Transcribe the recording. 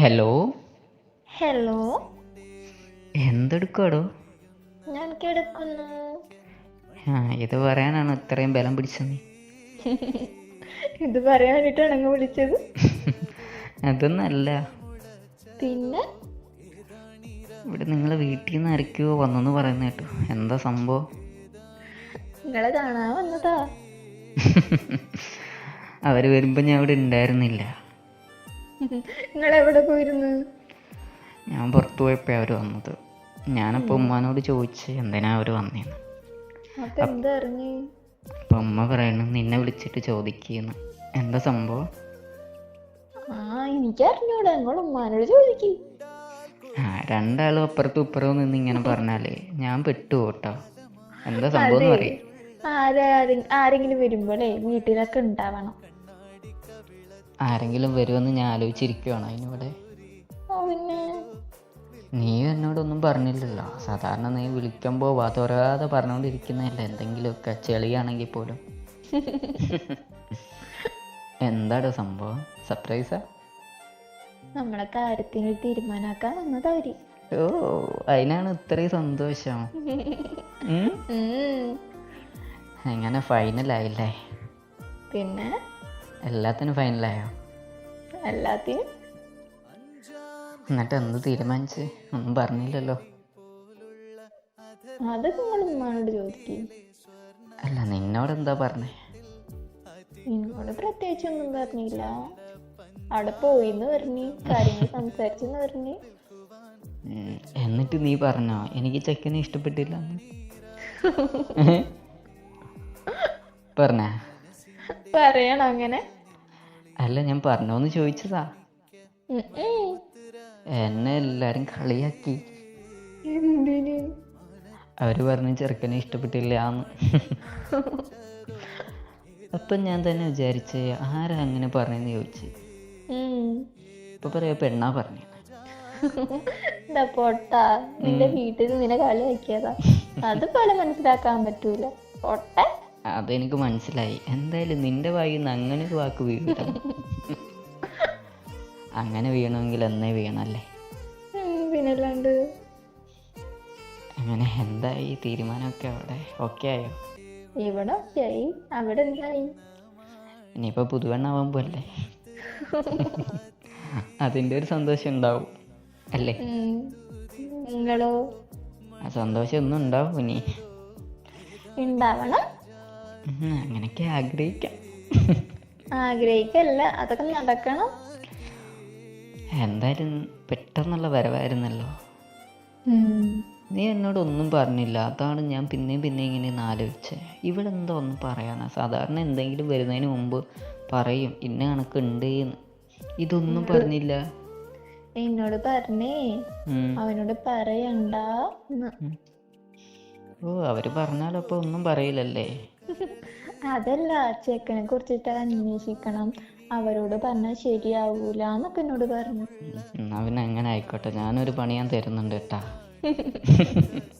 Hello? Hello? എന്തെടുക്കുവാടോ? ഞാൻ കിടക്കുന്നു ആ ഇത് പറയാനാണ് ഇത്രയും ബലം പിടിച്ചത് ഇത് പറയാൻ അങ്ങ് വിളിച്ചത്. അതൊന്നല്ല. പിന്നെ? ഇവിടെ നിങ്ങൾ വീട്ടിൽ നിന്ന് ആരൊക്കെയോ വന്നെന്ന് പറയുന്ന കേട്ടു. എന്താ സംഭവം? നിങ്ങളെ കാണാൻ വന്നതാ. അവർ വരുമ്പോൾ ഞാൻ ഇവിടെ ഉണ്ടായിരുന്നില്ല. നിങ്ങൾ എവിടെ പോയിരുന്നു? ഞാൻ പുറത്തു പോയപ്പോ അവർ വന്നത്. ഞാനപ്പോ ഉമ്മാനോട് ചോദിച്ച് എന്തിനാ അവർ വന്നേന്ന്. അപ്പൊ ഉമ്മ പറയണു നിന്നെ വിളിച്ചിട്ട് ചോദിക്കുന്നു. എന്താ സംഭവം? ആ എനിക്ക് അറിഞ്ഞൂടാ നിങ്ങൾ ഉമ്മാനോട് ചോദിക്ക്. ആ രണ്ടാളും അപ്പുറത്തും ഇപ്പുറവും നിന്ന് ഇങ്ങനെ പറഞ്ഞാലേ ഞാൻ പെട്ടു കേട്ടോ എന്താ സംഭവം എന്ന് പറയും ആരെങ്കിലും വരുമ്പോഴേ വീട്ടിലൊക്കെ ഉണ്ടാവണം. ആരെങ്കിലും വരുമെന്ന് ഞാൻ ആലോചിച്ചിരിക്കുവാണ് അതിനിവിടെ? പിന്നെ? നീ എന്നോടൊന്നും പറഞ്ഞില്ലല്ലോ. സാധാരണ നീ വിളിക്കുമ്പോൾ വാതോരാതെ പറഞ്ഞുകൊണ്ടിരിക്കുന്നതല്ല എന്തെങ്കിലുമൊക്കെ ചെളിയാണെങ്കിൽ പോലും. എന്താടോ സംഭവം? സർപ്രൈസാ നമ്മളെ കാര്യത്തിന് തീരുമാനാക്കാൻ വന്നതാ അവർ ഓ അതിനാണ് ഇത്രയും സന്തോഷം. എങ്ങനെ ഫൈനൽ എങ്ങനെ ഫൈനലായില്ലേ പിന്നെ? എല്ലാത്തിനും ഫൈനലായോ? എല്ലാത്തിനും. എന്നിട്ട് എന്ത് തീരുമാനിച്ച്? ഒന്നും പറഞ്ഞില്ലല്ലോ. അത് നിങ്ങൾ ഉമ്മാനോട് ചോദിക്കും. അല്ല നിന്നോട് എന്താ പറഞ്ഞേ? എന്നോട് പ്രത്യേകിച്ചൊന്നും പറഞ്ഞില്ല. അവിടെ പോയിന്ന് പറഞ്ഞു കാര്യങ്ങൾ സംസാരിച്ചെന്ന് പറഞ്ഞു. എന്നിട്ട് നീ പറഞ്ഞോ? എനിക്ക് ചെക്കനെ ഇഷ്ടപ്പെട്ടില്ല. പറഞ്ഞ? പറയണം അങ്ങനെ? അല്ല ഞാൻ പറഞ്ഞോന്ന് ചോദിച്ചതാ. എന്നെ എല്ലാരും കളിയാക്കി. എന്തിന്? അവർ പറഞ്ഞു ചെറുക്കനെ ഇഷ്ടപ്പെട്ടില്ല എന്ന് അപ്പൊ ഞാൻ തന്നെ വിചാരിച്ച് ആരാ അങ്ങനെ പറഞ്ഞെന്ന് ചോദിച്ചു. ഇപ്പൊ പറയാ പെണ്ണാ പറഞ്ഞു. പൊട്ടാ നിന്റെ വീട്ടിൽ നിന്നെ കളിയാക്കിയതാ. അത് പോലെ മനസ്സിലാക്കാൻ പറ്റൂല. പൊട്ട. അതെനിക്ക് മനസ്സിലായി. എന്തായാലും നിന്റെ വായിൽ നിന്ന് അങ്ങനെ ഒരു വാക്ക് വീഴണം അങ്ങനെ വീണമെങ്കിൽ എന്നേ വീണല്ലേ? പിന്നല്ലാണ്ട് അങ്ങനെ എന്തായി തീരുമാനമൊക്കെ അവിടെ? ഓക്കെ ആയോ? ഇവിടെ ഒക്കെയായി അവിടെ എന്തായി? ഇനിയിപ്പോൾ പുതുവെണ്ണാവാൻ അതിന്റെ ഒരു സന്തോഷം ഉണ്ടാവും അല്ലേ? നിങ്ങളോ? ആ സന്തോഷം ഒന്നും ഉണ്ടാവും ഇനി. ഉണ്ടാവണം. അങ്ങനെയൊക്കെ ആഗ്രഹിക്കാം. ആഗ്രഹിക്കല്ല അതൊക്കെ നടക്കണം. എന്തായാലും പെട്ടെന്നുള്ള വരവായിരുന്നല്ലോ. നീ എന്നോട് ഒന്നും പറഞ്ഞില്ല. അതാണ് ഞാൻ പിന്നെയും പിന്നെ ഇങ്ങനെ ആലോചിച്ചേ. ഇവിടെ എന്തോ ഒന്ന് പറയാനാ. സാധാരണ എന്തെങ്കിലും വരുന്നതിന് മുമ്പ് പറയും ഇന്ന കണക്കുണ്ട് എന്ന് ഇതൊന്നും പറഞ്ഞില്ല. എന്നോട് പറഞ്ഞേ. അവനോട് പറയണ്ട. ഓ അവർ പറഞ്ഞാലപ്പോ ഒന്നും പറയില്ലല്ലേ? അതല്ല ചെക്കനെ കുറിച്ചിട്ട് അന്വേഷിക്കണം. അവരോട് പറഞ്ഞാൽ ശരിയാവൂല എന്നൊക്കെ എന്നോട് പറഞ്ഞു. അവൻ അങ്ങനെ ആയിക്കോട്ടെ. ഞാനൊരു പണി ഞാൻ തരുന്നുണ്ട് കേട്ടാ.